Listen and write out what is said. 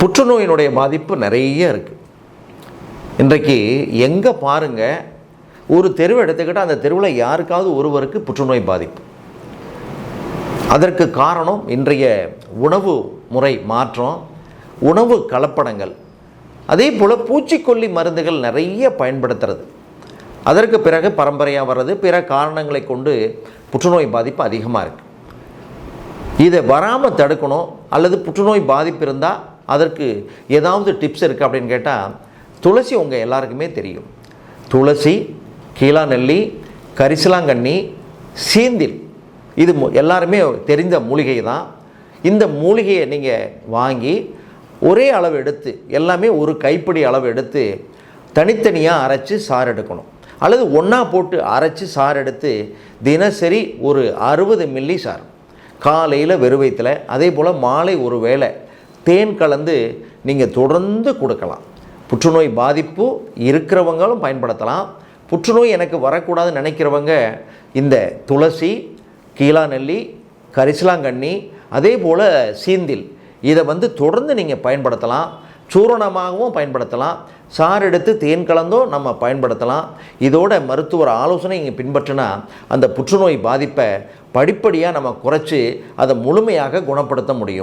புற்றுநோயினுடைய பாதிப்பு நிறைய இருக்குது இன்றைக்கு எங்கே பாருங்கள் ஒரு தெருவை எடுத்துக்கிட்டால் அந்த தெருவில் யாருக்காவது ஒருவருக்கு புற்றுநோய் பாதிப்பு. அதற்கு காரணம் இன்றைய உணவு முறை மாற்றம் உணவு கலப்படங்கள். அதே போல் பூச்சிக்கொல்லி மருந்துகள் நிறைய பயன்படுத்துறது. அதற்கு பிறகு பரம்பரையாக வர்றது பிற காரணங்களை கொண்டு புற்றுநோய் பாதிப்பு அதிகமாக இருக்குது இதை வராமல் தடுக்கணும் அல்லது புற்றுநோய் பாதிப்பு இருந்தால் அதற்கு ஏதாவது டிப்ஸ் இருக்குது அப்படின்னு கேட்டால் துளசி உங்கள் எல்லாருக்குமே தெரியும். துளசி கீழா நெல்லி கரிசலாங்கண்ணி சீந்தில். இது எல்லாருமே தெரிந்த மூலிகை தான். இந்த மூலிகையை நீங்கள் வாங்கி ஒரே அளவு எடுத்து எல்லாமே ஒரு கைப்பிடி அளவு எடுத்து தனித்தனியாக அரைச்சி சாறு எடுக்கணும். அல்லது ஒன்றா போட்டு அரைச்சி சாறு எடுத்து தினசரி ஒரு அறுபது மில்லி சாறு. காலையில் வெறுவயத்தில் அதே போல் மாலை ஒரு வேளை தேன் கலந்து நீங்கள் தொடர்ந்து கொடுக்கலாம். புற்றுநோய் பாதிப்பு இருக்கிறவங்களும் பயன்படுத்தலாம். புற்றுநோய் எனக்கு வரக்கூடாதுன்னு நினைக்கிறவங்க இந்த துளசி கீழா நெல்லி கரிசலாங்கண்ணி அதே போல் சீந்தில் இதை வந்து தொடர்ந்து நீங்கள் பயன்படுத்தலாம். சூரணமாகவும் பயன்படுத்தலாம். சாறு எடுத்து தேன் கலந்தும் நம்ம பயன்படுத்தலாம். இதோட மருத்துவர் ஆலோசனை இங்கே பின்பற்றினா அந்த புற்றுநோய் பாதிப்பை படிப்படியாக நம்ம குறைச்சி அதை முழுமையாக குணப்படுத்த முடியும்.